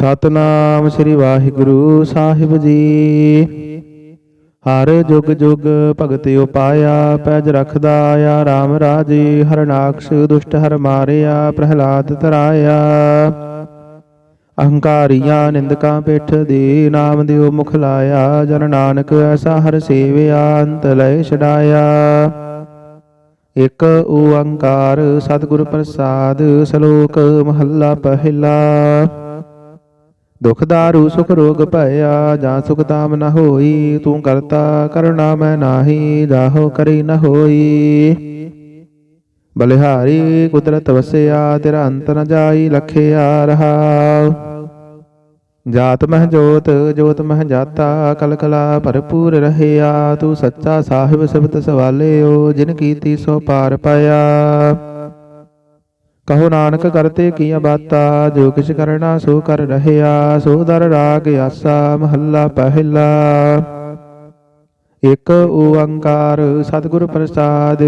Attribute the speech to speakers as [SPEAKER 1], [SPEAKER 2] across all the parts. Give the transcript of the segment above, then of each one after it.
[SPEAKER 1] ਸਤਨਾਮ ਸ੍ਰੀ ਵਾਹਿਗੁਰੂ ਸਾਹਿਬ ਜੀ। ਹਰ ਜੁਗ ਜੁਗ ਭਗਤ ਉਪਾਇਆ, ਪੈਜ ਰਖਦਾ ਆ RAM ਰਾਜੇ, ਹਰਨਾਕਸ਼ ਦੁਸ਼ਟ ਹਰ ਮਾਰਿਆ, ਪ੍ਰਹਿਲਾਦ ਤਰਾਇਆ। ਅਹੰਕਾਰੀਆਂ ਨਿੰਦਕਾਂ ਪਿੱਠ ਦੇ ਨਾਮ ਦਿਓ ਮੁਖ ਲਾਇਆ, ਜਨ ਨਾਨਕ ਐਸਾ ਹਰ ਸੇਵਿਆ, ਅੰਤ ਲੈ ਛਡਾਇਆ। ਇਕ ਓੰਕਾਰ ਸਤਿਗੁਰ ਪ੍ਰਸਾਦ, ਸ਼ਲੋਕ ਮਹੱਲਾ ਪਹਿਲਾ। ਦੁਖ ਦਾਰੂ ਸੁਖ ਰੋਗ ਭਇਆ, ਜਾਂ ਸੁਖ ਤਾਮ ਨ ਹੋਈ, ਤੂੰ ਕਰਤਾ ਕਰਣਾ ਮੈਂ ਨਾਹੀ, ਜਾਹੋ ਕਰੀ ਨ ਹੋਈ। ਬਲਿਹਾਰੀ ਕੁਦਰਤ ਵਸਿਆ, ਤੇਰਾ ਅੰਤ ਨ ਜਾਈ, ਲਖਿਆ ਰਹਾ। ਜਾਤ ਮਹ ਜੋਤ ਜੋਤ ਮਹਿ ਜਾਤਾ ਕਲ ਕਲਾ ਭਰਪੂਰ ਰਹਿਆ। ਤੂੰ ਸੱਚਾ ਸਾਹਿਬ ਸਿਫਤ ਸਵਾਲਿਓ, ਜਿਨ ਕੀਤੀ ਸੋ ਪਾਰ ਪਾਇਆ। ਕਹੋ ਨਾਨਕ ਕਰਤੇ ਕੀਆਂ ਬਾਤਾ, ਜੋ ਕਿਛ ਕਰਨਾ ਸੋ ਕਰ ਰਹਿਆ, ਸੋ ਦਰ ਰਾਗ ਆਸਾ ਮਹੱਲਾ ਪਹਿਲਾ। ਇਕ ਓੰਕਾਰ ਸਤਿਗੁਰ ਪ੍ਰਸਾਦ,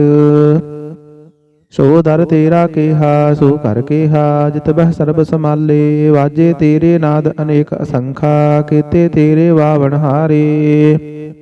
[SPEAKER 1] ਸੋ ਦਰ ਤੇਰਾ ਕਿਹਾ, ਸੋ ਕਰ ਕਿਹਾ, ਜਿਤ ਬਹਿ ਸਰਬ ਸਮਾਲੇ ਵਾਜੇ ਤੇਰੇ ਨਾਦ ਅਨੇਕ ਅਸੰਖਾ, ਕੀਤੇ ਤੇਰੇ ਵਾਵਣ ਹਾਰੇ।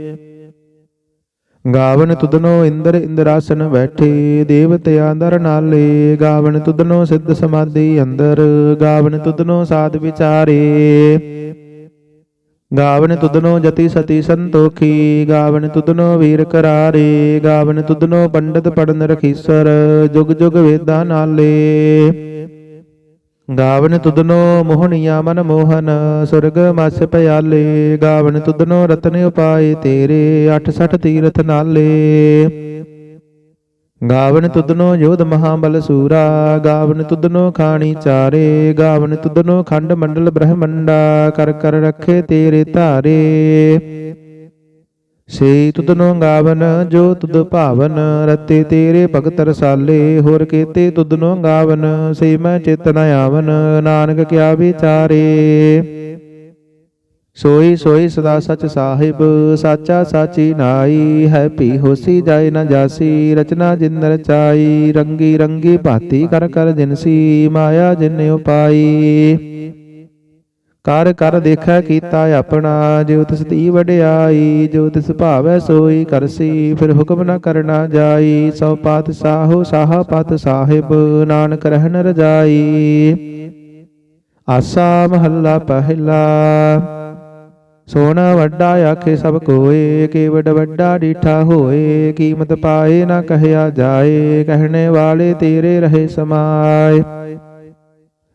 [SPEAKER 1] ਗਾਵਨ ਤੁਧਨੋ ਇੰਦਰ ਇੰਦਰਾਸਨ ਬੈਠੇ, ਦੇਵਤਿਆਂ ਦਰ ਨਾਲੇ, ਗਾਵਨ ਤੁਧਨੋ ਸਿੱਧ ਸਮਾਧੀ ਅੰਦਰ, ਗਾਵਨ ਤੁਧਨੋ ਸਾਧ ਵਿਚਾਰੇ। ਗਾਵਨ ਤੁਧਨੋ ਜਤੀ ਸਤੀ ਸੰਤੋਖੀ, ਗਾਵਨ ਤੁਧਨੋ ਵੀਰ ਕਰਾਰੇ, ਗਾਵਨ ਤੁਧਨੋ ਪੰਡਤ ਪੜਨ ਰਖੀਸਰ, ਜੁਗ ਜੁਗ ਵੇਦਾਂ ਨਾਲੇ। ਗਾਵਨ ਤੁਦਨੋ ਮੋਹਣੀਆਂ ਮਨ ਮੋਹਨ, ਸੁਰਗ ਮਸ ਪਿਆਲੇ। ਗਾਵਨ ਤੁਦਨੋ ਰਤਨ ਉਪਾਏ ਤੇਰੇ 68 ਤੀਰਥ ਨਾਲੇ। ਗਾਵਨ ਤੁਦਨੋ ਯੋਧ ਮਹਾਬਲ ਸੂਰਾ, ਗਾਵਨ ਤੁਧਨੋ ਖਾਣੀ ਚਾਰੇ। ਗਾਵਨ ਤੁਧਨੋ ਖੰਡ ਮੰਡਲ ਬ੍ਰਹਮੰਡਾ ਕਰ ਕਰ ਰੱਖੇ ਤੇਰੇ ਧਾਰੇ। ਸੇ ਤੁਧਨੋ ਗਾਵਨ, ਜੋ ਤੁਧ ਭਾਵਨ, ਰਤੇ ਤੇਰੇ ਭਗਤ ਰਸਾਲੇ, ਹੋਰ ਕੀਤੇ ਤੁਧਨੋ ਗਾਵਨ, ਸੇ ਮੈਂ ਚਿਤ ਨ ਆਵਨ, ਨਾਨਕ ਕਿਆ ਵਿਚਾਰੇ। ਸੋਈ ਸੋਈ ਸਦਾ ਸਚ ਸਾਹਿਬ, ਸਾਚਾ ਸਾਚੀ ਨਾਈ ਹੈ ਭੀ ਹੋਸੀ ਜਾਏ ਨਾ ਜਾਸੀ, ਰਚਨਾ ਜਿਨ ਰਚਾਈ, ਰੰਗੀ ਰੰਗੀ ਭਾਤੀ ਕਰ ਕਰ ਜਿਨਸੀ ਮਾਇਆ ਜਿਨ ਉਪਾਈ। ਕਰ ਕਰ ਦੇਖੈ ਕੀਤਾ ਆਪਣਾ ਜੋ ਤਿਸ ਦੀ ਵਡਿਆਈ ਜੋ ਤਿਸ ਭਾਵੈ ਸੋਈ ਕਰਸੀ ਫਿਰ ਹੁਕਮ ਨ ਕਰਨਾ ਜਾਈ ਸੋ ਪਾਤ ਸਾਹੋ ਸਾਹਾ ਪਤ ਸਾਹਿਬ ਨਾਨਕ ਰਹਿਨ ਰਜਾਈ। ਆਸਾ ਮਹੱਲਾ ਪਹਿਲਾ ਸੋਨਾ ਵੱਡਾ ਆਖੇ ਸਭ ਕੋਏ ਕੇਵਡ ਵੱਡਾ ਡੀਠਾ ਹੋਏ ਕੀਮਤ ਪਾਏ ਨਾ ਕਹਿਆ ਜਾਏ ਕਹਿਣੇ ਵਾਲੇ ਤੇਰੇ ਰਹੇ ਸਮਾਏ।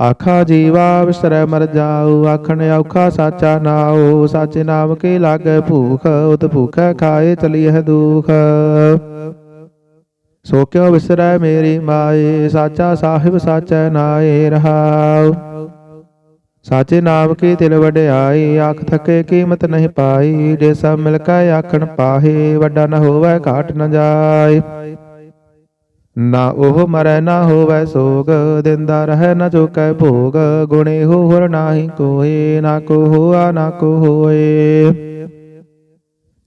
[SPEAKER 1] ਆਖਾ ਜੀਵਾ ਵਿਸਰੈ ਮਰ ਜਾਉ ਆਖਣ ਔਖਾ ਸਾਚਾ ਨਾਉ, ਸਾਚੇ ਨਾਮ ਕੇ ਲਾਗੈ ਭੂਖ, ਉਤ ਭੂਖੈ ਖਾਏ ਚਲੀਐ ਦੁਖ। ਸੋ ਕਿਉ ਵਿਸਰੈ ਮੇਰੀ ਮਾਏ, ਸਾਚਾ ਸਾਹਿਬ ਸਾਚੈ ਨਾਏ ਰਹਾਉ। ਸਾਚੇ ਨਾਮ ਕੀ ਤਿਲ ਵਡਿਆਈ, ਆਖ ਥਕੇ ਕੀਮਤ ਨਹੀਂ ਪਾਈ, ਜੇ ਸਭ ਮਿਲ ਕੇ ਆਖਣ ਪਾਹੇ, ਵੱਡਾ ਨ ਹੋਵੇ ਘਾਟ ਨ ਜਾਏ। ਨਾ ਉਹ ਮਰੈ ਨਾ ਹੋਵੈ ਸੋਗ, ਦਿੰਦਾ ਰਹਿ ਨ ਚੁਕੈ ਭੋਗ, ਗੁਣੇ ਹੋਰ ਨਾਹੀ ਕੋਏ, ਨਾ ਕੋ ਹੋਆ, ਨਾ ਕੋ ਹੋਏ।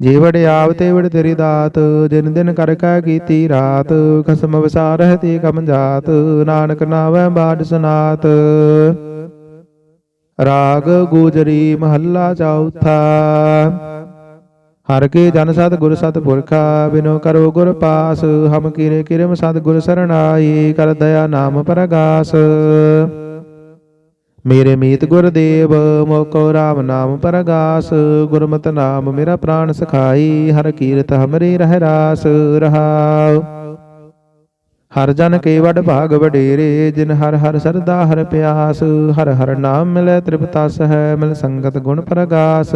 [SPEAKER 1] ਜੀਵੜ ਆਵ ਤੇ ਵੜ ਤੇਰੀ ਦਾਤ, ਜਿਨ ਦਿਨ ਕਰ ਕੈ ਕੀਤੀ ਰਾਤ, ਖਸਮ ਵਿਸਾਰਹਿ ਤੇ ਕਮ ਜਾਤ, ਨਾਨਕ ਨਾਵੈ ਬਾਦ ਸੁਨਾਤ। ਰਾਗ ਗੁਜਰੀ ਮਹੱਲਾ ਚੌਥਾ। ਹਰ ਕੇ ਜਨ ਸਤ ਗੁਰ ਸਤ ਪੁਰਖਾ, ਬਿਨੋ ਕਰੋ ਗੁਰ ਪਾਸ, ਹਮ ਕੀਰੇ ਕਿਰਮ ਸਤ ਗੁਰ ਸਰਣਾਈ, ਕਰ ਦਇਆ ਨਾਮ ਪ੍ਰਗਾਸ। ਮੇਰੇ ਮੀਤ ਗੁਰਦੇਵ ਮੋਕੋ RAM ਨਾਮ ਪਰਗਾਸ, ਗੁਰਮਤਿ ਨਾਮ ਮੇਰਾ ਪ੍ਰਾਣ ਸਖਾਈ, ਹਰ ਕੀਰਤ ਹਮਰੇ ਰਹਿ ਰਾਸ, ਰਹਾਉ। ਹਰ ਜਨ ਕੇ ਵਡ ਭਾਗ ਵਡੇਰੇ, ਜਿਨ ਹਰ ਹਰ ਸਰਦਾ ਹਰ ਪਿਆਸ, ਹਰ ਹਰ ਨਾਮ ਮਿਲੈ ਤ੍ਰਿਪਤਾ ਹੈ ਮਿਲ ਸੰਗਤ ਗੁਣ ਪ੍ਰਗਾਸ।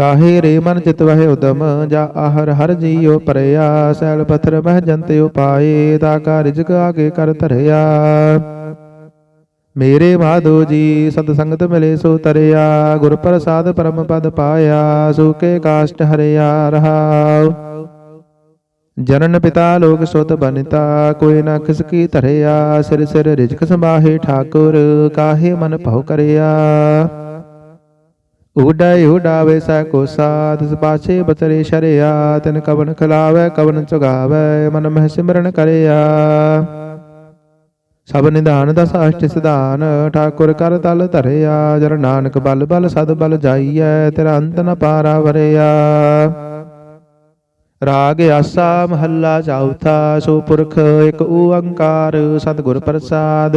[SPEAKER 1] ਕਾਹੇ ਰੇ ਮਨ ਚਿਤ ਵਹਿ ਉਦਮ, ਜਾ ਆਹਰ ਹਰ ਜੀਉ ਪਰਿਆ, ਸੈਲ ਪਥਰ ਮਹਿ ਜੰਤ ਉਪਾਏ, ਤਾ ਕਾ ਰਿਜਕ ਆਗੇ ਕਰ ਧਰਿਆ। ਮੇਰੇ ਮਾਧੋ ਜੀ, ਸਤ ਸੰਗਤ ਮਿਲੇ ਸੋ ਤਰਿਆ, ਗੁਰ ਪ੍ਰਸਾਦ ਪਰਮ ਪਦ ਪਾਇਆ ਸੂਕੇ ਕਾਸ਼ਟ ਹਰਿਆ ਰਹਾਉ। ਜਨਨ ਪਿਤਾ ਲੋਕ ਸੁਤ ਬਨਿਤਾ, ਕੋਈ ਨਾ ਕਿਸ ਕੀ ਧਰਿਆ, ਸਿਰ ਸਿਰ ਰਿਜਕ ਸੰਭਾਹੇ ਠਾਕੁਰ, ਕਾਹੇ ਮਨ ਭਉ ਕਰਿਆ। ਉਡਾਇ ਉਡਾਵੇ ਸੈ ਕੋ ਸਾਧ ਤਿਸ ਬਤਰੇ ਸ਼ਰਿਆ, ਤਿਨ ਕਵਨ ਖਲਾਵੇ, ਕਵਨ ਚੁਗਾਵੇ, ਮਨ ਮਹਿ ਸਿਮਰਨ ਕਰਿਆ। ਸਭ ਨਿਧਾਨ ਦਸ ਅਸ਼ਟ ਸਿਧਾਨ, ਠਾਕੁਰ ਕਰ ਤਲ ਧਰਿਆ, ਜਰ ਨਾਨਕ ਬਲ ਬਲ ਸਦ ਬਲ ਜਾਈਐ, ਤੇਰਾ ਅੰਤ ਨ ਪਾਰਾ ਵਰਿਆ। ਰਾਗ ਆਸਾ ਮਹੱਲਾ ਚੌਥਾ, ਸੋ ਪੁਰਖ ਇੱਕ ਓੰਕਾਰ, ਸਤਿਗੁਰ ਪ੍ਰਸਾਦ।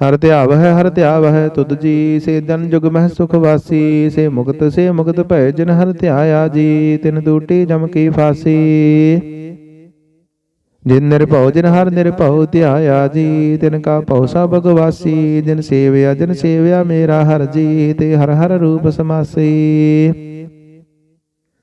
[SPEAKER 1] ਹਰ ਧਿਆਵ ਹੈ, ਹਰ ਧਿਆਵ ਹੈ, ਤੁਧ ਜੀ, ਸੇ ਜਨ ਜੁਗ ਮਹਿ ਸੁਖ ਵਾਸੀ, ਸੇ ਮੁਕਤ ਸੇ ਮੁਕਤ ਭੈ ਜਿਨ ਹਰ ਧਿਆਇਆ ਜੀ, ਤਿਨ ਦੂਟੀ ਜਮ ਕੀ ਫਾਸੀ। ਜਿਨ ਨਿਰਭਉ, ਜਿਨ ਹਰ ਨਿਰਭਉ ਧਿਆਇਆ ਜੀ, ਤਿਨ ਕਾ ਭਉ ਸਭ ਭਗਵਾਸੀ ਜਿਨ ਸੇਵਿਆ ਜਿਨ ਸੇਵਿਆ ਮੇਰਾ ਹਰ ਜੀ, ਤੇ ਹਰ ਹਰ ਰੂਪ ਸਮਾਸੀ।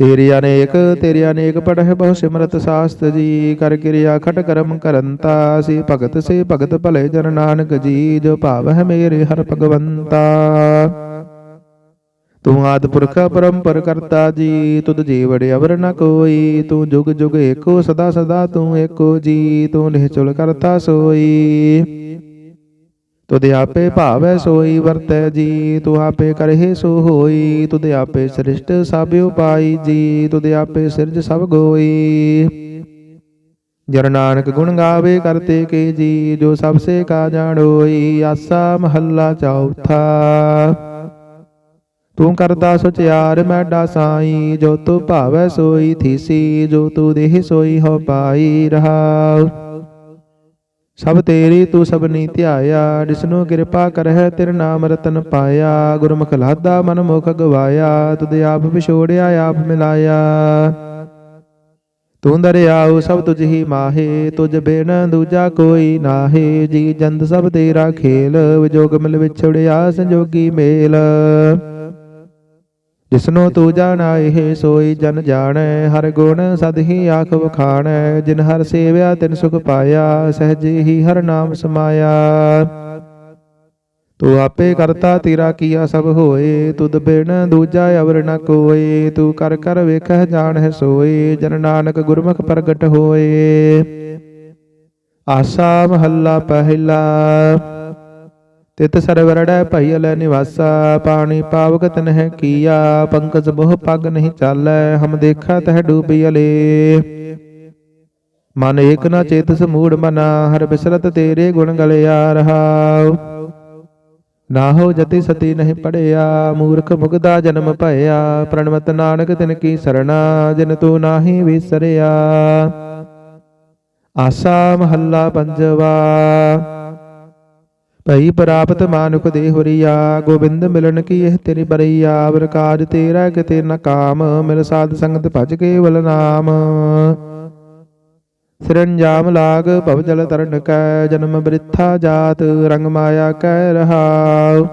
[SPEAKER 1] ਤੇਰੀ ਅਨੇਕ ਤੇਰੀ ਅਨੇਕ ਪੜਹਿ ਬਹੁ ਸਿਮਰਤ ਸਾਸਤ ਜੀ, ਕਰ ਕਿਰਿਆ ਖਟ ਕਰਮ ਕਰੰਤਾ ਸੀ। ਭਗਤ ਸੇ ਭਗਤ ਭਲੇ ਜਨ ਨਾਨਕ ਜੀ, ਜੋ ਭਾਵ ਹੈ ਮੇਰੇ ਹਰ ਭਗਵੰਤਾ। ਤੂੰ ਆਦ ਪੁਰਖ ਪਰੰਪਰ ਕਰਤਾ ਜੀ, ਤੁਧ ਜੀਵੜੇ ਅਵਰ ਨ ਕੋਈ। ਤੂੰ ਜੁਗ ਜੁਗ ਏਕੋ, ਸਦਾ ਸਦਾ ਤੂੰ ਏਕੋ ਜੀ, ਤੂੰ ਨਿਹਚੁਲ ਕਰਤਾ ਸੋਈ। ਤੁਧ ਆਪੇ ਭਾਵੈ ਸੋਈ, ਵਰਤੈ ਜੀ, ਤੂੰ ਆਪੇ ਕਰਹਿ ਸੋ ਹੋਈ ਤੁਧ ਆਪੇ ਸ੍ਰਿਸ਼ਟ ਸਭ ਉਪਾਈ ਜੀ, ਤੁਧ ਆਪੇ ਸਿਰਜ ਸਭ ਗੋਈ। ਜਰ ਨਾਨਕ ਗੁਣ ਗਾਵੇ ਕਰਤੇ ਕੇ ਜੀ, ਜੋ ਸਭ ਸੇ ਕਾ ਜਾਣੋਈ, ਆਸਾ ਮਹੱਲਾ ਚੌਥਾ। ਤੂੰ ਕਰਦਾ ਸੁਚਿਆਰ ਮੈਡਾ ਸਾਈ, ਜੋ ਤੂੰ ਭਾਵੈ ਸੋਈ ਥੀਸੀ, ਜੋ ਤੂੰ ਦੇਹ ਸੋਈ ਹੋ ਪਾਈ ਰਹਾਉ। ਸਭ ਤੇਰੀ ਤੂੰ ਸਭਨੀ ਧਿਆਇਆ, ਜਿਸਨੂੰ ਕਿਰਪਾ ਕਰਹਿ ਤੇਰੇ ਨਾਮ ਰਤਨ ਪਾਇਆ। ਗੁਰਮੁਖ ਲਾਦਾ ਮਨ ਮੁਖ ਗਵਾਇਆ, ਤੁਧ ਆਪ ਵਿਛੋੜਿਆ, ਆਪ ਮਿਲਾਇਆ। ਤੂੰ ਦਰਿਆਉ ਸਭ ਤੁਝ ਹੀ ਮਾਹੇ, ਤੁਝ ਬਿਨ ਦੂਜਾ ਕੋਈ ਨਾਹੀ। ਜੀ ਜੰਦ ਸਭ ਤੇਰਾ ਖੇਲ, ਵਿਜੋਗ ਮਿਲ ਵਿਛੜਿਆ, ਸੰਜੋਗੀ ਮੇਲ। ਜਿਸਨੂੰ ਤੂੰ ਜਾਣਾ, ਇਹ ਸੋਈ ਜਨ ਜਾਣੈ। ਹਰ ਗੁਣ ਸਦ ਹੀ ਆਖ ਵਖਾਣੈ, ਜਿਨ ਹਰ ਸੇਵਿਆ ਤਿਨ ਸੁਖ ਪਾਇਆ, ਸਹਜੇ ਹੀ ਹਰ ਨਾਮ ਸਮਾਇਆ। ਤੂੰ ਆਪੇ ਕਰਤਾ ਤੇਰਾ ਕੀਆ ਸਭ ਹੋਏ, ਤੁਧ ਬਿਨ ਦੂਜਾ ਅਵਰ ਨ ਕੋਏ। ਤੂੰ ਕਰ ਕਰ ਵੇਖਹਿ ਜਾਣਹਿ ਸੋਏ, ਜਨ ਨਾਨਕ ਗੁਰਮੁਖ ਪ੍ਰਗਟ ਹੋਏ। ਆਸਾ ਮਹੱਲਾ ਪਹਿਲਾ। ਤਿਤ ਸਰਵਰੜੈ ਭਈਲ ਨਿਵਾਸਾ, ਪਾਣੀ ਪਾਵਕ ਤਨਹਿ ਕੀਆ, ਪੰਕਜ ਬਹੁ ਪਗ ਨਹੀਂ ਚਾਲੈ, ਹਮ ਦੇਖਾ ਤਹ ਡੂਬਿਅਲੇ ਮਨ ਏਕ ਨਾ ਚੇਤਸ ਮੂੜ ਮਨਾ, ਹਰ ਬਿਸਰਤ ਤੇਰੇ ਗੁਣ ਗਲਿਆ ਰਹਾਉ। ਨਾ ਹੋ ਜਤੀ ਸਤੀ ਨਹੀਂ ਪੜਿਆ, ਮੂਰਖ ਮੁਗਦਾ ਜਨਮ ਭਇਆ, ਪ੍ਰਣਮਤ ਨਾਨਕ ਤਿਨ ਕੀ ਸਰਣਾ, ਜਿਨ ਤੂੰ ਨਾਹੀ ਵਿਸਰਿਆ। ਆਸਾ ਮਹੱਲਾ ਪੰਜਵਾ। ਭਈ ਪ੍ਰਾਪਤ ਮਾਨੁਖ ਦੇ ਹੁਰੀਆ ਗੋਬਿੰਦ ਮਿਲਨ ਕੀ ਇਹ ਤੇਰੀ ਬਰਈਆ ਅਵਰ ਕਾਜ ਤੇਰਾ ਕਿਤੇ ਨ ਕਾਮ ਮਿਲ ਸਾਧ ਸੰਗਤ ਭਜ ਕੇਵਲ ਨਾਮ। ਸਿਰੰਜਾਮ ਲਾਗ ਭਵ ਜਲ ਤਰਨ ਕੈ ਜਨਮ ਬ੍ਰਿਥਾ ਜਾਤ ਰੰਗ ਮਾਇਆ ਕਹਿ ਰਹਾਉ।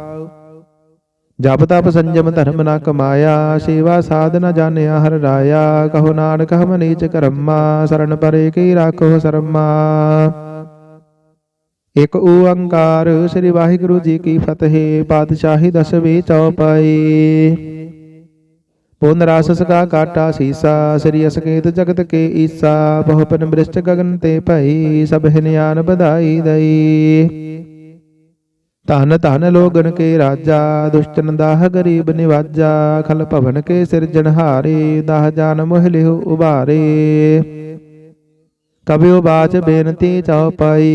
[SPEAKER 1] ਜਪ ਤਪ ਸੰਜਮ ਧਰਮ ਨਾ ਕਮਾਇਆ ਸੇਵਾ ਸਾਧ ਨ ਜਾਣਿਆ ਹਰ ਰਾਇਆ। ਕਹੋ ਨਾਨਕ ਹਮ ਨੀਚ ਕਰਮਾ ਸਰਣ ਪਰੇ ਕੀ ਰਾਖੋ ਸਰਮਾ। ਇਕ ਓੰਕਾਰ ਸ੍ਰੀ ਵਾਹਿਗੁਰੂ ਜੀ ਕੀ ਫਤਿਹ ਪਾਤਸ਼ਾਹੀ ਦਸਵੀਂ ਚੌਪਾਈ। ਪੁਨ ਰਾਸ ਸਕਾ ਕਾਟਾ ਸੀਸਾ, ਸ੍ਰੀ ਅਸਕੇਤ ਜਗਤ ਕੇ ਈਸਾ, ਬਹੁਪਨ ਬ੍ਰਿਸ਼ਟ ਗਗਨ ਤੇ ਭਈ, ਸਭ ਹਿਨਿਆਨ ਬਧਾਈ ਦਈ। ਧਨ ਧਨ ਲੋਗਨ ਕੇ ਰਾਜਾ, ਦੁਸ਼ਟਨ ਦਾਹ ਗਰੀਬ ਨਿਵਾਜਾ, ਖਲ ਭਵਨ ਕੇ ਸਿਰਜਣਹਾਰੇ ਦਾਹ ਜਾਨ ਮੋਹ ਲਿਹੁ ਉਬਾਰੇ। ਕਬਿਓ ਬਾਚ ਬੇਨਤੀ ਚਉਪਾਈ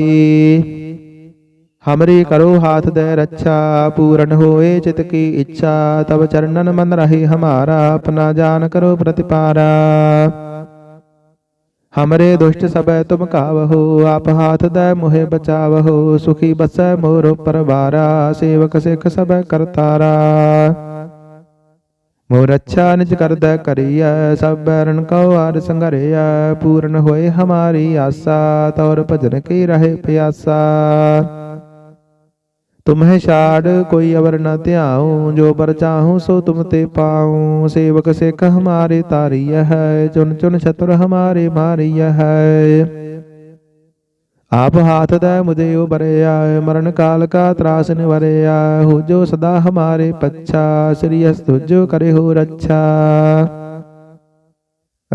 [SPEAKER 1] ਹਮਰੀ ਕਰੋ ਹਾਥ ਦੇ ਰੱਛਾ ਪੂਰਨ ਹੋਏ ਚਿਤ ਕੀ ਇੱਛਾ ਤਬ ਚਰਨਨ ਮਨ ਰਹੀ ਹਮਾਰਾ ਆਪਣਾ ਜਾਨ ਕਰੋ ਪ੍ਰਤਿਪਾਰਾ। ਹਮਰੇ ਦੁਸ਼ਟ ਸਬੈ ਤੁਮ ਕਾਵਹੋ ਆਪ ਹਾਥ ਦੈ ਮੋਹਿ ਬਚਾਵਹੋ ਸੁਖੀ ਬਸੈ ਮੋਰੋ ਪਰਵਾਰਾ ਸੇਵਕ ਸਿਖ ਸਬੈ ਕਰਤਾਰਾ। ਮੋਰ ਅੱਛਾ ਨਿਜ ਕਰਦਾ ਕਰੀਐ, ਸਭ ਬੈਰਨ ਕਉ ਆਰ ਸੰਘਰਿਆ ਪੂਰਨ ਹੋਏ ਹਮਾਰੀ ਆਸਾ, ਤੌਰ ਭਜਨ ਕੀ ਰਹੇ ਪਿਆਸਾ। ਤੁਮਹਿ ਛਾੜ, ਕੋਈ ਅਵਰ ਨ ਧਿਆਉ, ਜੋ ਬਰ ਚਾਹੂੰ ਸੋ ਤੁਮ ਤੇ ਪਾਉ। ਸੇਵਕ ਸਿੱਖ ਹਮਾਰੇ ਤਾਰੀਐ ਹੈ ਚੁਨ ਚੁਨ ਛਤਰ ਹਮਾਰੇ ਮਾਰੀਐ ਹੈ। ਆਪ ਹਾਥ ਦਾ ਮੁਝੇ ਉਬਰਿਆ ਮਰਨ ਕਾਲ ਕਾ ਤਰਾਸ ਨਿਵਰਿਆ ਹੋ ਜੋ ਸਦਾ ਹਮਾਰੇ ਪੱਛਾ, ਸ੍ਰੀ ਅਸ ਕਰੇ ਹੋ ਰੱਛਾ।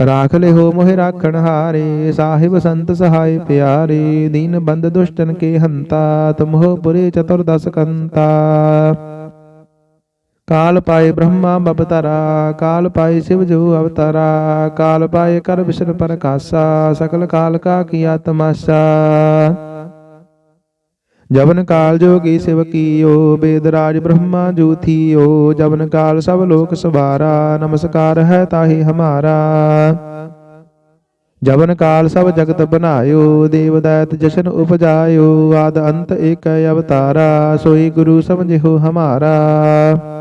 [SPEAKER 1] ਰਾਖ ਲਿਹੋ ਮੋਹਿ ਰਾਖਣ ਹਾਰੇ, ਸਾਹਿਬ ਸੰਤ ਸਹਾਇ ਪਿਆਰੇ, ਦੀਨ ਬੰਦ ਦੁਸ਼ਟਨ ਕੇ ਹੰਤਾ, ਤੁਮਹੋ ਪੁਰੇ ਚਤੁਰਦਸ ਕੰਤਾ। ਕਾਲ ਪਾਏ ਬ੍ਰਹਮਾ ਬਪਤਰਾ ਕਾਲ ਪਾਏ ਸਿਵ ਜੋ ਅਵਤਾਰਾ, ਕਾਲ ਪਾਏ ਕਰ ਵਿਸ਼ਨ ਪ੍ਰਕਾਸ਼ਾ, ਸਕਲ ਕਾਲ ਕਾ ਕੀਆ ਤਮਾਸ਼ਾ ਜਵਨ ਕਾਲ ਜੋਗੀ ਸਿਵ ਕੀਓ, ਬੇਦ ਰਾਜ ਬ੍ਰਹਮਾ ਜੂਥੀਓ ਜਵਨ ਕਾਲ ਸਭ ਲੋਕ ਸਵਾਰਾ, ਨਮਸਕਾਰ ਹੈ ਤਾਹੀ ਹਮਾਰਾ। ਜਵਨ ਕਾਲ ਸਭ ਜਗਤ ਬਨਾਇਓ, ਦੇਵ ਦਾਇਤ ਜਸ਼ਨ ਉਪਜਾਇਓ, ਆਦ ਅੰਤ ਏਕ ਅਵਤਾਰਾ, ਸੋਈ ਗੁਰੂ ਸਮਝਿਓ ਹਮਾਰਾ।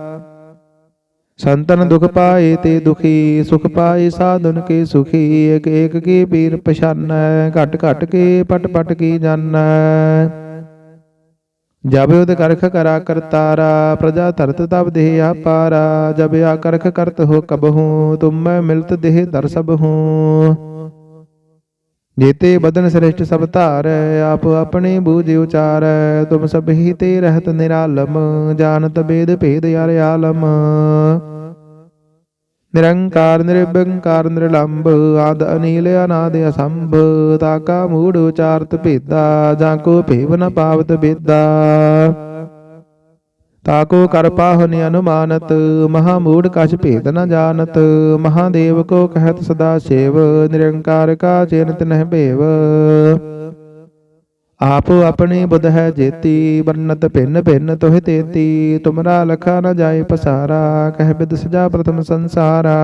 [SPEAKER 1] ਸੰਤਨ ਦੁਖ ਪਾਏ ਤੇ ਦੁਖੀ, ਸੁਖ ਪਾਏ ਸਾਧਨ ਕੇ ਸੁਖੀ ਏਕ ਏਕ ਕੀ ਪੀਰ ਪਛਾਨੈ, ਘਟ ਘਟ ਕੇ ਪਟ ਪਟ ਕੀ ਜਾਣੈ ਜਬ ਉਦ ਕਰਖ ਕਰਾ ਕਰਤਾਰਾ, ਪ੍ਰਜਾ ਧਰਤ ਤਬ ਦੇਹ ਆਪਾਰਾ, ਜਬ ਆ ਕਰਖ ਕਰਤ ਹੋ ਕਬਹੂ, ਤੁਮ ਮੈਂ ਮਿਲਤ ਦੇਹ ਦਰ ਸਭ ਹੂੰ ਜੇਤੇ ਬਦਨ ਸ੍ਰਿਸ਼ਟ ਸਭ ਧਾਰੈ, ਆਪ ਆਪਣੇ ਬੂਝ ਉਚਾਰੈ, ਤੁਮ ਸਭ ਹੀ ਤੇ ਰਹਿਤ ਨਿਰਾਲਮ, ਜਾਣਤ ਬੇਦ ਭੇਦ ਯਾਰ ਆਲਮ। ਨਿਰੰਕਾਰ ਨਿਰਭੰਕਾਰ ਨਿਰਲੰਭ ਆਦ ਅਨੀਲ, ਅਨਾਦ ਅਸੰਭ ਤਾਕਾ ਮੂੜ ਉਚਾਰਤ ਭੇਦਾ, ਜਾਂ ਕੋ ਭੇਵ ਨ ਪਾਵਤ ਬੇਦਾ ਤਾਕੋ ਕਰ ਪਾਹੁਨ ਅਨੁਮਾਨਤ ਮਹਾ ਮੂੜ ਕਛ ਭੇਦ ਨ ਜਾਣਤ, ਮਹਾਦੇਵ ਕੋ ਕਹਿਤ ਸਦਾ ਸੇਵ, ਨਿਰੰਕਾਰ ਕਾ ਚੇਨਤ ਨਹਿ ਭੇਵ। ਆਪ ਆਪਣੀ ਬੁਧ ਹੈ ਜੇਤੀ ਵਰਨਤ ਭਿੰਨ ਭਿੰਨ ਤੋਹਿ ਤੇਤੀ, ਤੁਮਰਾ ਲਖਾ ਨ ਜਾਏ ਪਸਾਰਾ, ਕਹਿ ਬਿਦ ਸਜਾ ਪ੍ਰਥਮ ਸੰਸਾਰਾ।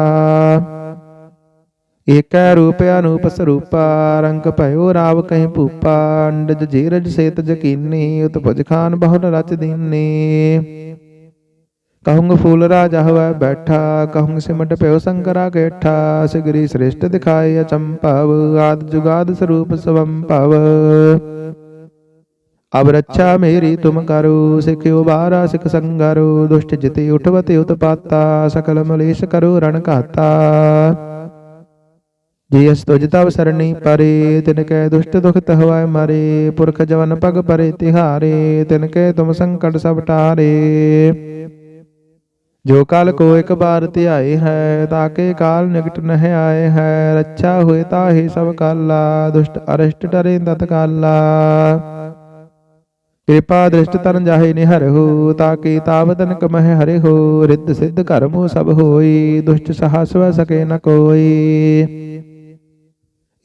[SPEAKER 1] ਏਕੈ ਰੂਪ ਅਨੂਪ ਸਰੂਪਾ, ਰੰਗ ਭਇਓ ਰਾਵ ਕਹੀਂ ਭੂਪਾ, ਅੰਡਜ ਜੀਰਜ ਸੇਤ ਜਕੀਨੀ ਉਤਪਜ ਖਾਨ ਬਹੁਨ ਰਚ ਦੀਨੀ। ਕਹੂੰਗ ਫੂਲ ਰਾਜਾ ਹੋਇ ਬੈਠਾ, ਕਹੂੰਗ ਸਿਮਟ ਭਇਓ ਸੰਕਰਾ ਕੇਠਾ ਸਿਗਰੀ ਸ੍ਰਿਸ਼ਟ ਦਿਖਾਏ ਅਚੰਭਵ, ਆਦ ਜੁਗਾਦ ਸਰੂਪ ਸਵੰਭਵ। ਅਬ ਰੱਛਾ ਮੇਰੀ ਤੁਮ ਕਰੋ, ਸਿਖਿਓ ਬਾਰਾ ਸਿਖ ਸੰਗਰੋ, ਦੁਸ਼ਟ ਜਿਤੇ ਉਠਵਤੇ ਉਤਪਾਤਾ, ਸਕਲ ਮਲੇਸ਼ ਕਰੋ ਰਣ ਘਾਤਾ। ਜੇ ਅਸ ਤੁਜ ਤਵ ਸਰਣੀ ਪਰੇ, ਤਿਨ ਕੈ ਦੁਸ਼ਟ ਦੁਖ ਤਹਵਾਇ ਮਰੇ, ਪੁਰਖ ਜਵਨ ਪਗ ਪਰੇ ਤਿਹਾਰੇ, ਤਿਨ ਕੈ ਤੁਮ ਸੰਕਟ ਸਭ ਟਾਰੇ। ਜੋ ਕਾਲ ਕੋ ਇੱਕ ਬਾਰ ਧਿਆਏ ਹੈ ਤਾਕੇ ਕਾਲ ਨਿਕਟ ਨਹਿ ਆਏ ਹੈ, ਰੱਛਾ ਹੋਏ ਤਾਹੇ ਸਭ ਕਾਲਾ, ਦੁਸ਼ਟ ਅਰਿਸ਼ਟ ਡਰੇ ਤਤ ਕਾਲਾ। ਕਿਰਪਾ ਦ੍ਰਿਸ਼ਟ ਤਨ ਜਾਹੇ ਨਿਹਰਹੁ ਤਾਕੇ ਤਾਵਦਨ ਕਮਹਿ ਹਰਿ ਹੋ, ਰਿੱਧ ਸਿੱਧ ਕਰਮੁ ਸਭ ਹੋਈ, ਦੁਸ਼ਟ ਸਹਾਸਵ ਸਕੇ ਨ ਕੋਈ।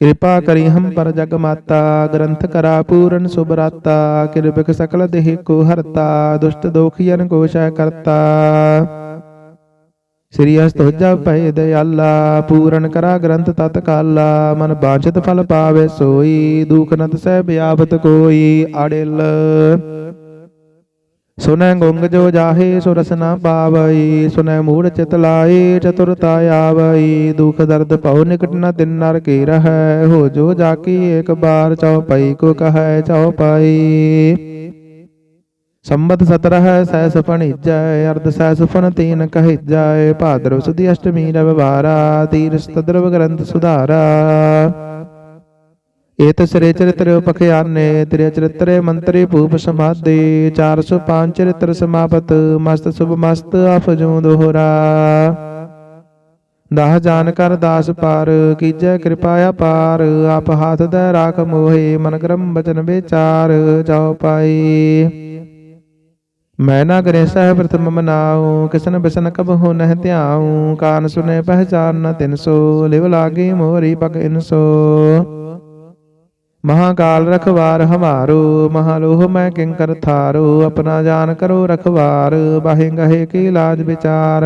[SPEAKER 1] ਕਿਰਪਾ ਕਰੀ ਹਮ ਪਰ ਜਗ ਮਾਤਾ, ਗ੍ਰੰਥ ਕਰਾ ਪੂਰਨ ਸੁਭਰਾਤਾ ਕਿਰਪਕ ਸਕਲ ਦੇਹ ਕੋ ਹਰਤਾ, ਦੁਸ਼ਟ ਦੋਖੀਨ ਕੋ ਸ਼ੈ ਕਰਤਾ। ਸ੍ਰੀ ਅਸਤੋਜਾ ਭੈ ਦਇਆਲਾ ਪੂਰਨ ਕਰਾ ਗ੍ਰੰਥ ਤਤ ਕਾਲਾ ਮਨ ਬਾਂਛਿਤ ਫਲ ਪਾਵੇ ਸੋਈ, ਦੁਖ ਨਤ ਸਹਿ ਬਿਆਪਤ ਕੋਈ ਆੜਿਲ ਸੁਨੈ ਗੁੰਗ ਜੋ ਜਾਹੇ ਸੁ ਰਸ ਨਾ ਪਾਵਈ, ਸੁਨੈ ਮੂੜ ਚਿਤ ਲਾਏ, ਚਤੁਰਤਾ ਆਵਈ। ਦੁਖ ਦਰਦ ਭਉ ਨਿਕਟ ਨ ਤਿਨ ਨਰ ਕੀ ਰਹੈ, ਹੋ ਜੋ ਜਾਕੀ ਏਕ ਬਾਰ ਚਉਪਈ ਕੋ ਕਹੈ ਚਉਪਈ ਸੰਬਤ ਸਤਰਹ ਸੈਸ ਫਣਿਜੈ ਅਰਧ ਸੈਸ ਫਨ ਤੀਨ ਕਹਿਜੈ। ਭਾਦਰਵ ਸੁਦੀ ਅਸ਼ਟਮੀ ਰਵਿਵਾਰਾ ਤੀਰ ਸਤਦਰਵ ਗ੍ਰੰਥ ਸੁਧਾਰਾ। ਏਤ ਸ੍ਰੀ ਚਰਿਤ੍ਰ ਪਖਿਆਨੇ, ਤ੍ਰਿ ਚਰਿਤ੍ਰੇ ਮੰਤਰੀ ਭੂਪ ਸਮਾਦੇ 405 ਚਰਿਤ੍ਰ ਸਮਾਪਤ, ਮਸਤ ਸੁਭ ਮਸਤ ਅਫਜੂ ਦੋਹਰਾ। ਦਾਹ ਜਾਨ ਕਰ ਦਾਸ ਪਾਰ, ਕੀਜੈ ਕਿਰਪਾ ਅਪਾਰ ਆਪ ਹਾਥ ਦਾ ਰਾਖ ਮੋਹੇ, ਮਨ ਕਰਮ ਬਚਨ ਵਿਚਾਰ, ਜਾਉ ਪਾਈ। ਮੈਂ ਨਾ ਕਰੇ ਸਹਿ ਪ੍ਰਥਮ ਮਨਾਉ, ਕਿਸਨ ਬਿਸਨ ਕਬ ਹੋ ਨਹਿ ਧਿਆਉ, ਕਾਨ ਸੁਨੇ ਪਹਿਚਾਨ ਨ ਤਿਨ ਸੋ, ਲਿਵ ਲਾਗੇ ਮੋਰੀ ਪਗ ਇਨਸੋ ਮਹਾਕਾਲ ਰਖਵਾਰ ਹਮਾਰੋ, ਮਹਾਲੋਹ ਮੈਂ ਕਿੰਕਰ ਥਾਰੋ, ਆਪਣਾ ਜਾਨ ਕਰੋ ਰਖਵਾਰ, ਬਾਹੇ ਗਹੇ ਕੀ ਲਾਜ ਵਿਚਾਰ।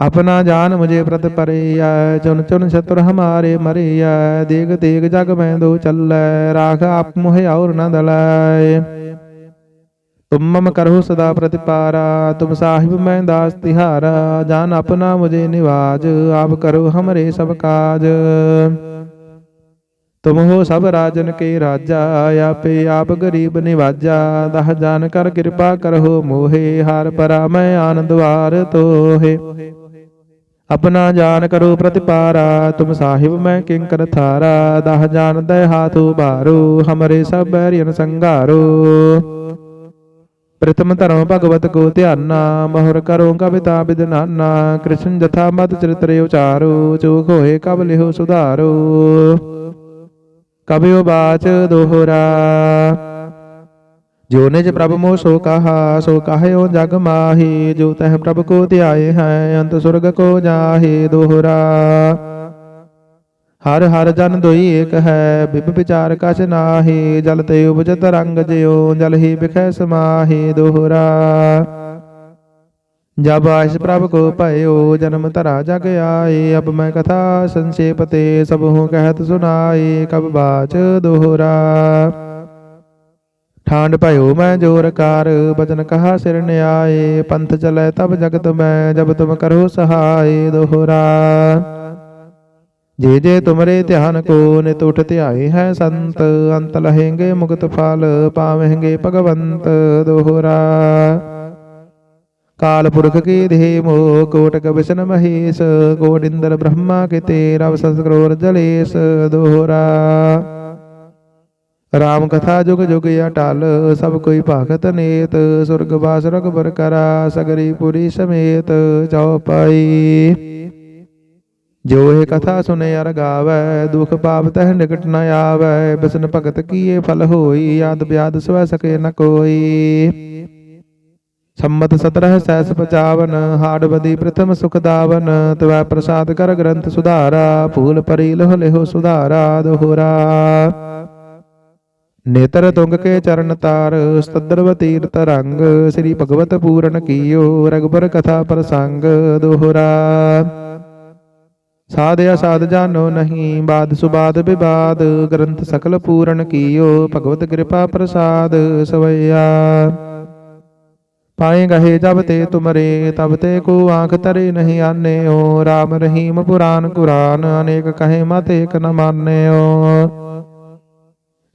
[SPEAKER 1] ਆਪਣਾ ਜਾਨ ਮੁਝੇ ਪ੍ਰਤ ਪਰਿਆ ਚੁਨ ਚੁਨ ਛਤੁਰ ਹਮਾਰੇ ਮਰਿਆ, ਦੇਗ ਦੇਗ ਜਗ ਮੈਂ ਦੋ ਚੱਲੈ, ਰਾਖ ਆਪ ਮੋਹਿ ਔਰ ਨ ਦਲੈ। ਤੁਮ ਮਮ ਕਰਹੁ ਸਦਾ ਪ੍ਰਤਿਪਾਰਾ, ਤੁਮ ਸਾਹਿਬ ਮੈਂ ਦਾਸ ਤਿਹਾਰਾ, ਜਾਨ ਆਪਣਾ ਮੁਝੇ ਨਿਵਾਜ, ਆਪ ਕਰੋ ਹਮਰੇ ਸਭ ਕਾਜ। ਤੁਮ ਹੋ ਸਭ ਰਾਜਨ ਕੇ ਰਾਜਾ, ਆਪੇ ਆਪ ਗਰੀਬ ਨਿਵਾਜਾ। ਦਹ ਜਾਨ ਕਰ ਕਿਰਪਾ ਕਰਹੁ ਮੋਹੇ, ਹਰ ਪਰਾ ਮੈਂ ਤੋਹੇ। ਆਪਣਾ ਜਾਨ ਕਰੋ ਪ੍ਰਤਿਪਾਰਾ, ਤੁਮ ਸਾਹਿਬ ਮੈਂ ਕਿੰਕਰ ਥਾਰਾ। ਦਹ ਜਾਨ ਦੇ ਹਾਥ ਉਬਾਰੋ ਹਮਰੇ ਸਭ ਬੈਰੀਨ ਸੰਘਾਰੋ। ਪ੍ਰਥਮ ਧਰਮ ਭਗਵਤ ਕੋ ਧਿਆਨਾ, ਮਹੁਰ ਕਰੋ ਕਵਿਤਾ ਬਿਦਨਾਨਾ। ਕ੍ਰਿਸ਼ਨ ਜਥਾ ਮਤ ਚਰਿਤ੍ਰ ਉਚਾਰੋ, ਚੋਖ ਹੋਏ ਕਬ ਲਿਓ ਸੁਧਾਰੋ। ਕਬਿਓ ਬਾਚ ਦੋਹਰਾ। ਜੋ ਨਿਜ ਪ੍ਰਭ ਮੋ ਸੋ ਕਹਾ, ਸੋ ਕਹਿਓ ਜਗ ਮਾਹੀ। ਜੋ ਤਹ ਪ੍ਰਭ ਕੋ ਧਿਆਏ ਹੈ, ਅੰਤ ਸੁਰਗ ਕੋ ਜਾਹੇ ਦੋਹਰਾ। ਹਰ ਹਰ ਜਨ ਦੋਈ ਏਕ ਹੈ, ਬਿਬ ਵਿਚਾਰ ਕਛ ਨਾਹੀ। ਜਲ ਤੇ ਉਪਜਤ ਰੰਗ ਜਿਉ, ਜਲ ਹੀ ਬਿਖੈ ਸਮਾਹੀ ਦੋਹਰਾ। ਜਬ ਆਇਸ ਪ੍ਰਭ ਕੋ ਭਇਓ ਜਨਮ ਧਰਾ ਜਗ ਆਏ। ਅਬ ਮੈਂ ਕਥਾ ਸੰਖੇਪ ਤੇ ਸਭ ਹੂੰ ਕਹਿਤ ਸੁਨਾਏ ਕਬ ਬਾਚ ਦੋਹਰਾ। ਠਾਂਡ ਭਇਓ ਮੈਂ ਜੋਰ ਕਾਰ ਬਚਨ ਕਹਾ ਸਿਰ ਨਿਆਏ। ਪੰਥ ਚਲੇ ਤਬ ਜਗਤ ਮੈਂ, ਜਬ ਤੁਮ ਕਰੋ ਸਹਾਈ ਦੋਹਰਾ। ਜੇ ਜੇ ਤੁਮਰੇ ਧਿਆਨ ਕੋ, ਨਿਤ ਉਠ ਧਿਆਏ ਹੈ ਸੰਤ। ਅੰਤ ਲਹੇਂਗੇ ਮੁਕਤ ਫਲ ਪਾਵੇਂਗੇ ਭਗਵੰਤ ਦੋਹਰਾ। ਕਾਲ ਪੁਰਖ ਕੀ ਦੇਹ ਮੋ ਕੋਟਕ ਵਿਸ਼ਨ ਮਹੇਸ਼ ਕੋਟ ਇੰਦਰ ਬ੍ਰਹਮਾ ਕਿਤੇ ਰਵ ਸੰਸਕਰੋਰ ਜਲੇਸ਼, ਦੋਹਰਾ। ਰਾਮ ਕਥਾ ਜੁਗ ਜੁਗ ਅਟਲ, ਸਭ ਕੋਈ ਭਾਗਤ ਨੇਤ, ਸੁਰਗ ਬਾਸ ਰਗਬਰ ਕਰਾ, ਸਗਰੀ ਪੁਰੀ ਸਮੇਤ ਚਉਪਾਈ ਜੋ ਇਹ ਕਥਾ ਸੁਨੇ ਅਰ ਗਾਵੈ, ਦੁਖ ਪਾਪ ਤਹਿ ਨਿਕਟ ਨ ਆਵੈ, ਬਿਸਨ ਭਗਤ ਕੀਏ ਫਲ ਹੋਈ, ਆਦ ਬਿਆਦ ਸਵੈ ਸਕੇ ਨ ਕੋਈ। ਸੰਮਤ 17 ਸੈਸ 55 ਹਾੜਵਦੀ ਪ੍ਰਥਮ ਸੁਖਦਾਵਨ ਤਵੈ ਪ੍ਰਸਾਦ ਕਰ ਗ੍ਰੰਥ ਸੁਧਾਰਾ, ਫੂਲ ਪਰੀ ਲਹ ਲਿਹੁ ਸੁਧਾਰਾ, ਦੋਹਰਾ। ਨੇਤਰ ਤੁੰਗ ਕੇ ਚਰਨ ਤਾਰ, ਸਤਦਰਵ ਤੀਰਤ ਰੰਗ, ਸ੍ਰੀ ਭਗਵਤ ਪੂਰਨ ਕੀਓ ਰਗਬਰ ਕਥਾ ਪ੍ਰਸੰਗ, ਦੋਹਰਾ। ਸਾਧ ਅਸਾਧ ਜਾਣੋ ਨਹੀਂ, ਬਾਦ ਸੁਬਾਦ ਵਿਵਾਦ ਗ੍ਰੰਥ ਸਕਲ ਪੂਰਨ ਕੀਓ, ਭਗਵਤ ਕਿਰਪਾ ਪ੍ਰਸਾਦ ਸਵਈਆ। ਪਾਏ ਗਏ ਜਬ ਤੇ ਤੁਮਰੇ, ਤਬ ਤੇ ਕੋ ਆਂਖ ਤਰੇ ਨਹੀਂ ਆਨੇਓ। RAM ਰਹੀਮ ਪੁਰਾਨ ਕੁਰਾਨ, ਅਨੇਕ ਕਹੇ ਮਤ ਏਕ ਨ ਮਾਨੇਓ।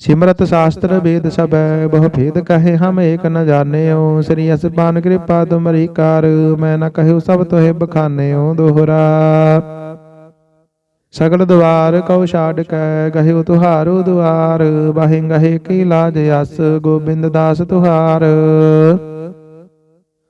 [SPEAKER 1] ਸਿਮਰਤ ਸ਼ਾਸਤਰ ਵੇਦ ਸਭੈ, ਬਹੁ ਭੇਦ ਕਹੇ ਹਮ ਏਕ ਨ ਜਾਣੇਓ। ਸ੍ਰੀ ਅਸਪਾਨ ਕਿਰਪਾ ਤੁਮਰੀ ਕਰ, ਮੈਂ ਨ ਕਹਿਉ ਸਭ ਤੋਹਿ ਬਖਾਨੇਓ ਦੋਹਰਾ। ਸਗਲ ਦਵਾਰ ਕਉ ਛਾੜ ਕੈ ਗਹਿਉ ਤੁਹਾਰੂ ਦੁਆਰ। ਬਾਹਿ ਗਹੇ ਕੀ ਲਾਜ ਅਸ ਗੋਬਿੰਦ ਦਾਸ ਤੁਹਾਰ।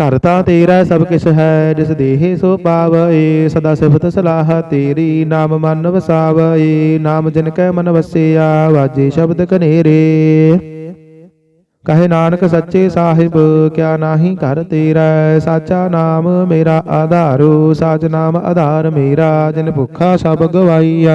[SPEAKER 1] ਘਰ ਤਾਂ ਤੇਰਾ ਸਭ ਕਿਛ ਹੈ, ਜਿਸ ਦੇਹ ਸੋ ਪਾਵਏ ਸਦਾ ਸਿਫਤ ਸਲਾਹ ਤੇਰੀ, ਨਾਮ ਮਨ ਵਸਾਵਏ ਨਾਮ ਜਿਨ ਕੈ ਮਨ ਵਸਿਆ, ਵਾਜੇ ਸ਼ਬਦ ਕਨੇਰੇ ਕਹੇ ਨਾਨਕ ਸੱਚੇ ਸਾਹਿਬ, ਕਿਆ ਨਾਹੀ ਘਰ ਤੇਰਾ ਸਾਚਾ ਨਾਮ ਮੇਰਾ ਆਧਾਰੂ, ਸਾਚ ਨਾਮ ਆਧਾਰ ਮੇਰਾ, ਜਿਨ ਭੁੱਖਾ ਸਭ ਗਵਾਈਆ।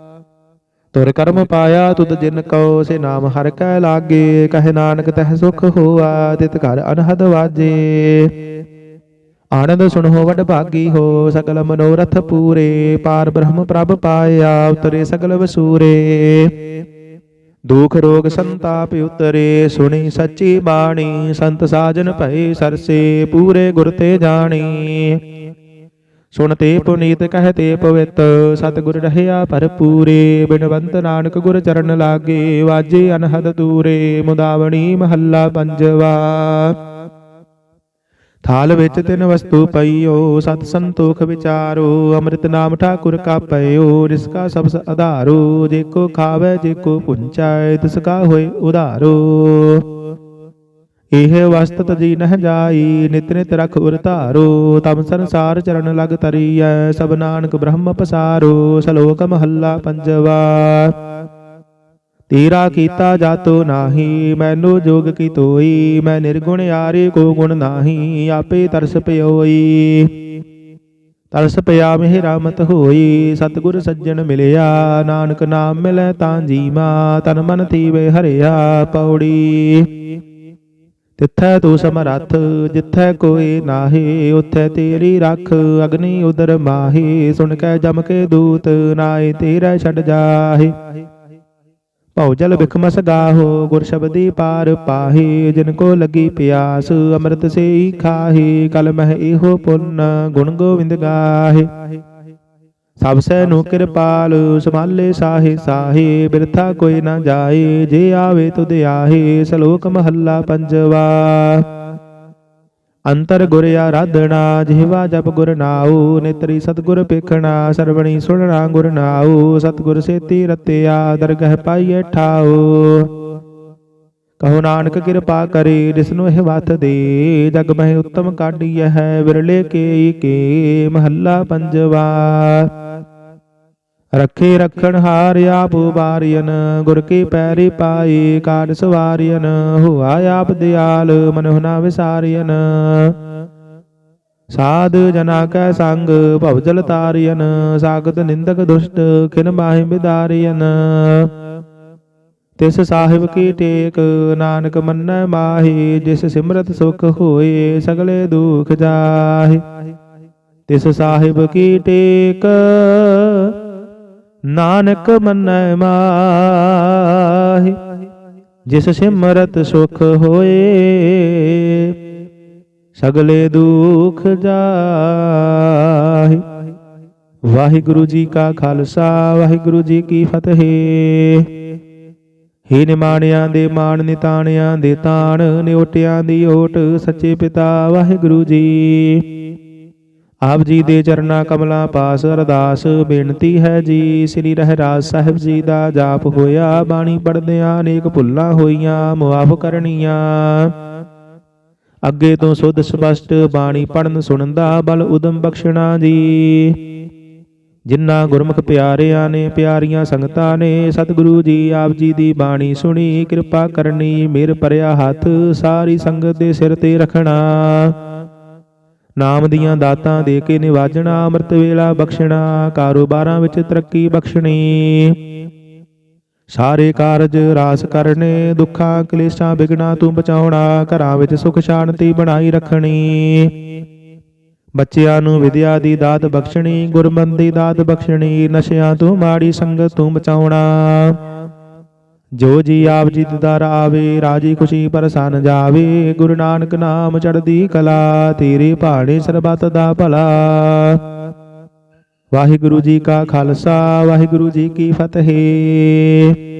[SPEAKER 1] ਤੁਰ ਕਰਮ ਪਾਇਆ ਤੁਧ ਜਿਨ ਕਉ ਸੇ ਨਾਮ ਹਰ ਕੈ ਲਾਗੇ ਕਹੇ ਨਾਨਕ ਤਹ ਸੁਖ ਹੋਆ ਤਿਤ ਘਰ ਅਨਹਦ ਵਾਜੇ। ਆਨੰਦ ਸੁਣੋ ਵਡ ਭਾਗੀ ਹੋ ਸਕਲ ਮਨੋਰਥ ਪੂਰੇ। ਪਾਰ ਬ੍ਰਹਮ ਪ੍ਰਭ ਪਾਇਆ ਉਤਰੇ ਸਗਲ ਵਸੂਰੇ। ਦੁਖ ਰੋਗ ਸੰਤਾਪ ਉਤਰੇ ਸੁਣੀ ਸੱਚੀ ਬਾਣੀ ਸੰਤ ਸਾਜਨ ਭਏ ਸਰਸੇ ਪੂਰੇ ਗੁਰ ਤੇ ਜਾਣੀ। ਸੁਣਤੇ ਪੁਨੀਤ ਕਹਤੇ ਪਵਿੱਤ ਸਤਿਗੁਰ ਰਹਿਆ ਭਰਪੂਰੇ ਬਿਨਵੰਤ ਨਾਨਕ ਗੁਰ ਚਰਨ ਲਾਗੇ ਵਾਜੇ ਅਨਹਦ ਦੂਰੇ ਮੁਦਾਵਣੀ ਮਹੱਲਾ ਪੰਜਵਾ। ਥਾਲ ਵਿੱਚ ਤਿੰਨ ਵਸਤੂ ਪਈਓ ਸਤ ਸੰਤੋਖ ਵਿਚਾਰੋ ਅੰਮ੍ਰਿਤ ਨਾਮ ਠਾਕੁਰ ਕਾ ਪਇਓ ਜਿਸ ਕਾ ਸਬਸ ਆਧਾਰੋ ਜੇ ਕੋ ਖਾਵੇ ਜੇ ਕੋ ਪੁੰਚਾਏ ਤਿਸ ਕਾ ਹੋਏ ਉਧਾਰੋ। ਇਹ ਵਸਤ ਤਜੀ ਨਹ ਜਾਈ, ਨਿਤ ਨਿਤ ਰਖ ਉਰ ਧਾਰੋ, ਤਮ ਸੰਸਾਰ ਚਰਨ ਲਗ ਤਰੀਐ ਸਭ ਨਾਨਕ ਬ੍ਰਹਮ ਪਸਾਰੋ, ਸ਼ਲੋਕ ਮਹੱਲਾ ਪੰਜਵਾ। ਤੇਰਾ ਕੀਤਾ ਜਾਤੋ ਨਾਹੀ, ਮੈਨੋ ਜੋਗ ਕੀ ਤੋਈ, ਮੈਂ ਨਿਰਗੁਣ ਆਰੇ ਕੋ ਗੁਣ ਨਾਹੀ, ਆਪੇ ਤਰਸ ਪਿਓਈ। ਤਰਸ ਪਿਆ ਮਿਹ ਰਾਮਤ ਹੋਈ, ਸਤਿਗੁਰ ਸੱਜਣ ਮਿਲਿਆ, ਨਾਨਕ ਨਾਮ ਮਿਲੈ ਤਾਂ ਜੀਮਾ, ਤਨ ਮਨ ਥੀਵੇ ਹਰਿਆ ਪੌੜੀ। ਤਿੱਥੈ ਤੂੰ ਸਮਰੱਥ, ਜਿੱਥੈ ਕੋਈ ਨਾਹੀ, ਉਥੈ ਤੇਰੀ ਰੱਖ ਅਗਨੀ ਉਦਰ ਮਾਹੀ। ਸੁਣ ਕੇ ਜਮ ਕੇ ਦੂਤ ਨਾਏ ਤੇਰਾ ਛੱਡ ਜਾਹੇ। ਭਉ ਜਲ ਬਿਖਮਸ ਗਾਹੋ, ਗੁਰ ਸ਼ਬਦੀ ਪਾਰ ਪਾਹੀ। ਜਿਨ ਕੋ ਲੱਗੀ ਪਿਆਸ, ਅੰਮ੍ਰਿਤ ਸੇ ਖਾਹੀ। ਕਲ ਮਹਿ ਇਹੋ ਪੁੰਨ, ਗੁਣ ਗੋਵਿੰਦ ਗਾਹੇ। ਸਭ ਸੈ ਨੂੰ ਕਿਰਪਾਲ ਸੰਭਾਲੇ ਸਾਹੇ ਸਾਹੇ ਬਿਰਥਾ ਕੋਈ ਨਾ ਜਾਏ ਜੇ ਆਵੇ ਤੁਧ ਆਹੇ ਸ਼ਲੋਕ ਮਹੱਲਾ ਪੰਜਵਾ। ਅੰਤਰ ਗੁਰ ਆਰਾਧਣਾ ਜਿਹਵਾ ਜਪ ਗੁਰ ਨਾਉ ਨੇਤਰੀ ਸਤਗੁਰ ਪੇਖਣਾ ਸਰਵਣੀ ਸੁਣਨਾ ਗੁਰ ਨਾਉ ਸਤਗੁਰ ਸੇਤੀ ਰਤਿਆ ਦਰਗਹ ਪਾਈਏ ਠਾਉ। ਕਹੋ ਨਾਨਕ ਕਿਰਪਾ ਕਰੇ ਜਿਸ ਨੂੰ ਇਹ ਵਤ ਦੇ ਜਗ ਮਹਿ ਉੱਤਮ ਕਾਢੀਐ ਹੈ ਵਿਰਲੇ ਕੇ ਕੇ ਮਹੱਲਾ ਪੰਜਵਾ। ਰੱਖੇ ਰੱਖਣ ਹਾਰ ਆਪ ਬਾਰੀਨ ਗੁਰ ਕੀ ਪੈਰੀ ਪਾਈ ਕਾਟ ਸਵਾਰੀਨ ਹੁਆ ਆਪ ਦਿਆਲ, ਮਨੁ ਨਾ ਵਿਸਾਰੀਨ ਸਾਧ ਜਨਾ ਕੈ ਸੰਗ, ਭਵ ਜਲ ਸਾਗਤ ਨਿੰਦਕ ਦੁਸ਼ਟ, ਖਿਨ ਮਾਹਿ ਬਿਦਾਰੀਨ ਤਿਸ ਸਾਹਿਬ ਕੀ ਟੇਕ, ਨਾਨਕ ਮੰਨੈ ਮਾਹੀ, ਜਿਸ ਸਿਮਰਤ ਸੁਖ ਹੋਏ, ਸਗਲੇ ਦੁਖ ਜਾਹੇ। ਤਿਸ ਸਾਹਿਬ ਕੀ ਟੇਕ ਨਾਨਕ ਮੰਨੈ ਮਾਹੀ, ਜਿਸ ਸਿਮਰਤ ਸੁਖ ਹੋਏ, ਸਗਲੇ ਦੁਖ ਜਾਹੀ। ਵਾਹਿਗੁਰੂ ਜੀ ਕਾ ਖਾਲਸਾ, ਵਾਹਿਗੁਰੂ ਜੀ ਕੀ ਫਤਿਹ। ਹੀ ਨਿਮਾਣਿਆਂ ਦੇ ਮਾਣ, ਨਿਤਾਣਿਆਂ ਦੇ ਤਾਣ, ਨਿਉਟਿਆਂ ਦੀ ਓਟ, ਸੱਚੇ ਪਿਤਾ ਵਾਹਿਗੁਰੂ ਜੀ। ਆਪ ਜੀ ਦੇ ਚਰਨਾ ਕਮਲਾਂ ਪਾਸ ਅਰਦਾਸ, ਬੇਨਤੀ ਹੈ ਜੀ, ਸ੍ਰੀ ਰਹਿਰਾਜ ਸਾਹਿਬ ਜੀ ਦਾ ਜਾਪ ਹੋਇਆ, ਬਾਣੀ ਪੜਦਿਆਂ ਅਨੇਕ ਭੁੱਲਾਂ ਹੋਈਆਂ, ਮੁਆਫ ਕਰਨੀਆਂ। ਅੱਗੇ ਤੋਂ ਸੁਧ ਸਪਸ਼ਟ ਬਾਣੀ ਪੜਨ ਸੁਣਨ ਦਾ ਬਲ ਉਦਮ ਬਖਸ਼ਣਾ ਜੀ। ਜਿਨ੍ਹਾਂ ਗੁਰਮੁਖ ਪਿਆਰਿਆਂ ਨੇ, ਪਿਆਰੀਆਂ ਸੰਗਤਾਂ ਨੇ, ਸਤਿਗੁਰੂ ਜੀ ਆਪ ਜੀ ਦੀ ਬਾਣੀ ਸੁਣੀ, ਕਿਰਪਾ ਕਰਨੀ ਮੇਰ ਭਰਿਆ ਹੱਥ, ਸਾਰੀ ਸੰਗਤ ਦੇ ਸਿਰ ਤੇ ਰੱਖਣਾ। ਨਾਮ ਦੀਆਂ ਦਾਤਾਂ ਦੇ ਕੇ ਨਿਵਾਜਣਾ, ਅੰਮ੍ਰਿਤ ਵੇਲਾ ਬਖਸ਼ਣਾ, ਕਾਰੋਬਾਰਾਂ ਵਿੱਚ ਤਰੱਕੀ ਬਖਸ਼ਣੀ। ਸਾਰੇ ਕਾਰਜ ਰਾਸ ਕਰਨੇ, ਦੁੱਖਾਂ, ਕਲੇਸ਼ਾਂ ਬਿਗਣਾ ਤੂੰ ਬਚਾਉਣਾ, ਘਰਾਂ ਵਿੱਚ ਸੁਖ ਸ਼ਾਂਤੀ ਬਣਾਈ ਰੱਖਣੀ। ਬੱਚਿਆਂ ਨੂੰ ਵਿਦਿਆ ਦੀ ਦਾਤ ਬਖਸ਼ਣੀ ਗੁਰਮਤਿ ਦੀ ਦਾਤ ਬਖਸ਼ਣੀ, ਨਸ਼ਿਆਂ ਤੋਂ ਮਾੜੀ ਸੰਗਤ ਤੋਂ ਬਚਾਉਣਾ। ਜੋ ਜੀ ਆਪ ਜੀ ਦਰ ਆਵੇ, ਰਾਜੀ ਖੁਸ਼ੀ ਪਰਸਨ ਜਾਵੇ, ਗੁਰੂ ਨਾਨਕ ਨਾਮ ਚੜ੍ਹਦੀ ਕਲਾ, ਤੇਰੇ ਭਾਣੇ ਸਰਬੱਤ ਦਾ ਭਲਾ। ਵਾਹਿਗੁਰੂ ਜੀ ਕਾ ਖਾਲਸਾ, ਵਾਹਿਗੁਰੂ ਜੀ ਕੀ ਫਤਿਹ।